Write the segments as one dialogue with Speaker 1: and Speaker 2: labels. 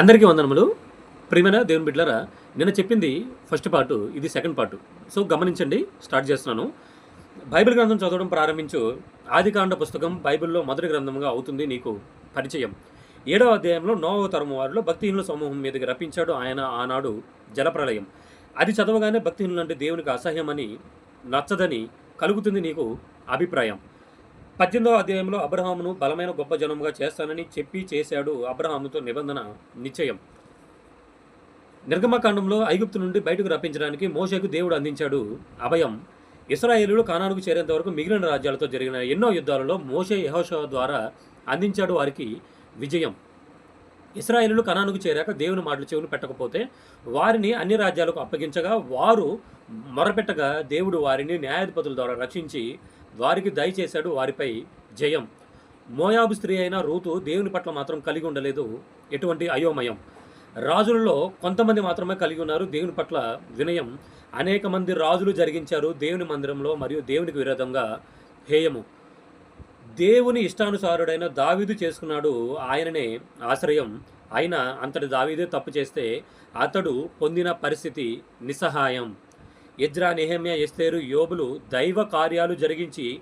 Speaker 1: అందరికీ వందనములు. ప్రియమైన దేవుని బిడ్లరా నిన్న చెప్పింది ఫస్ట్ పార్ట్ ఇది సెకండ్ పార్ట్. సో గమనించండి స్టార్ట్ చేస్తున్నాను. బైబిల్ గ్రంథం చదవడం ప్రారంభించు. ఆదికాండ పుస్తకం బైబిల్లో మొదటి గ్రంథంగా అవుతుంది నీకు పరిచయం. ఏడవ అధ్యాయంలో నోవ తరము వారిలో భక్తిహీనుల సమూహం మీదకి రప్పించాడు ఆయన ఆనాడు జలప్రలయం. అది చదవగానే భక్తిహీనులు అంటే దేవునికి అసహ్యమని నచ్చదని కలుగుతుంది నీకు అభిప్రాయం. పద్దెనిమిదవ అధ్యాయంలో అబ్రహామును బలమైన గొప్ప జనముగా చేస్తానని చెప్పి చేశాడు అబ్రహాముతో నిబంధన నిశ్చయం. నిర్గమకాండంలో ఐగుప్తు నుండి బయటకు రప్పించడానికి మోషేకు దేవుడు అందించాడు అభయం. ఇస్రాయేలు కానానుకు చేరేంత వరకు మిగిలిన రాజ్యాలతో జరిగిన ఎన్నో యుద్ధాలలో మోషే యహోషా ద్వారా అందించాడు వారికి విజయం. ఇస్రాయేలు కణానుకు చేరాక దేవుని మాటలు చెవులు పెట్టకపోతే వారిని అన్ని రాజ్యాలకు అప్పగించగా వారు మొరపెట్టగా దేవుడు వారిని న్యాయాధిపతుల ద్వారా రక్షించి వారికి దయచేశాడు వారిపై జయం. మోయాబు స్త్రీ అయిన రూతు దేవుని పట్ల మాత్రం కలిగి ఉండలేదు. ఎటువంటి అయోమయం. రాజులలో కొంతమంది మాత్రమే కలిగి ఉన్నారు. దేవుని పట్ల వినయం. అనేక మంది రాజులు జరిగించారు దేవుని మందిరంలో మరియు దేవునికి విరోధంగా హేయము. దేవుని ఇష్టానుసారుడైన దావీదు చేసుకున్నాడు ఆయననే ఆశ్రయం. అయినా అంతటి దావీదే తప్పు చేస్తే అతడు పొందిన పరిస్థితి నిస్సహాయం. ఇజ్రా నెహమ్య ఎస్తేరు యోబులు దైవ కార్యాలు జరిగించి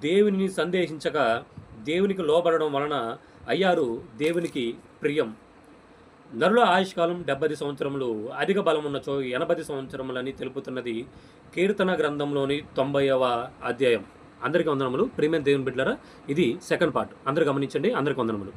Speaker 1: దేవునిని సందేశించక దేవునికి లోబడడం వలన అయ్యారు దేవునికి ప్రియం. నరుల ఆయుష్కాలం డెబ్బది సంవత్సరములు అధిక బలం ఉన్నచో ఎనభై సంవత్సరములని తెలుపుతున్నది కీర్తన గ్రంథంలోని తొంభైవ అధ్యాయం. అందరికీ వందనములు. ప్రీమియం దేవుని బిడ్డలరా ఇది సెకండ్ పార్ట్. అందరు గమనించండి అందరికీ వందనములు.